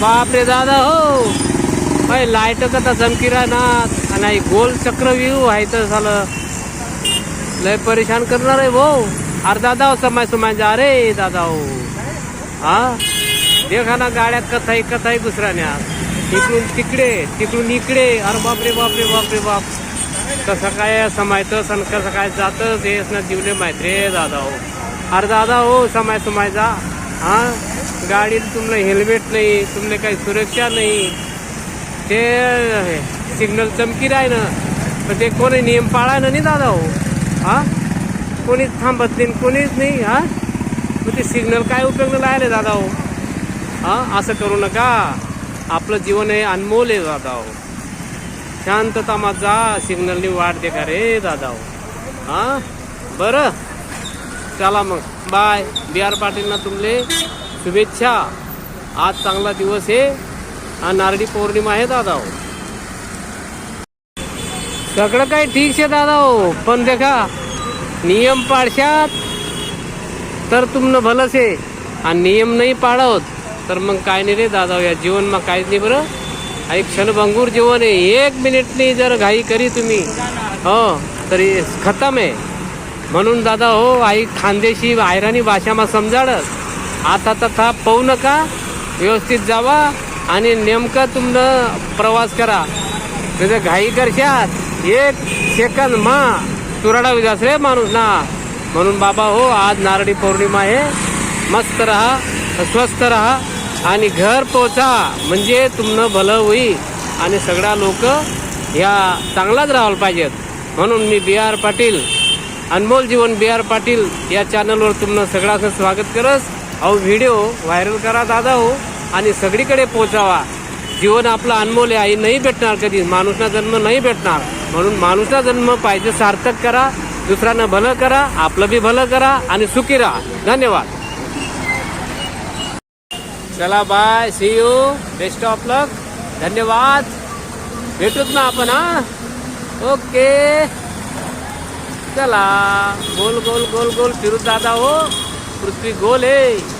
बापरे दादा हो. भाई लाइट कथा चमकी ना आणि गोल चक्रव्यूह आहे तर झालं. लय परेशान करणार आहे भाऊ. अरे दादा हो समय समय जा रे दादा हो. हा? देखा ना गाड्यात कथाई कथाई न्या इकडून तिकडे तिकडून इकडे. अरे बापरे बापरे बापरे बाप. कसं काय समायचं सण कसं काय जातं तेच ना जीवले माहीत रे दादा हो. अरे दादा हो समय समाय जा हा? गाडीत तुमला हेल्मेट नाही तुमले काही सुरक्षा नाही. ते सिग्नल चमकी राही ना. पण ते कोणी नियम पाळायला नाही दादा हो. हा? कोणीच थांबत नाही कोणीच नाही हा? मग ते सिग्नल काय उपयोग राहिले दादा हो? हा? असं करू नका. आपलं जीवन हे अनमोल आहे दादा हो. शांतता माझा सिग्नलनी वाट दे का रे दादा हो. हा? बरं. चला मग. बाय बी आर पाटीलना तुमले शुभेच्छा. आज चांगला दिवस आहे हा नारळी पौर्णिमा आहे दादा हो. सगळं काही ठीक आहे दादा हो. पण देखा नियम पाळशात तर तुमनं भलंच आहे आणि नियम नाही पाळत तर मग काय नाही रे दादा हो, या जीवन मग काहीच नाही बरं. हा एक क्षणभंगूर जीवन आहे. एक मिनिटनी जर घाई करी तुम्ही हो तरी खतम आहे. म्हणून दादा हो आई खानदेशी आयराणी भाषामा समजाडत. आता तथा पाहू नका. व्यवस्थित जावा आणि नेमकं तुमनं प्रवास करा. तुझं घाई करशात. एक सेकंद मा. तुराडा विजास रे माणूस ना. म्हणून बाबा हो आज नारळी पौर्णिमा आहे. मस्त राहा स्वस्थ राहा आणि घर पोचा. म्हणजे तुमनं भलं होईल. आणि सगळ्या लोक ह्या चांगलाच राहायला पाहिजेत. म्हणून मी B R Patil Anmol Jeevan B R Patil या चॅनलवर तुमनं सगळ्यांचं स्वागत करस. अहो व्हिडिओ व्हायरल करा दादा हो. आणि सगळीकडे पोचावा. जीवन आपलं अनमोल आहे. नाही भेटणार कधी. माणूसना जन्म नाही भेटणार. म्हणून माणूसना जन्म पाहिजे सार्थक करा. दुसऱ्यांना भलं करा. आपलं बी भलं करा आणि सुखी राहा. धन्यवाद. चला bye see you best of luck धन्यवाद. भेटूच ना आपण हा? ओके चला. गोल गोल गोल गोल. फिरू दादा हो. पृथ्वी गोल आहे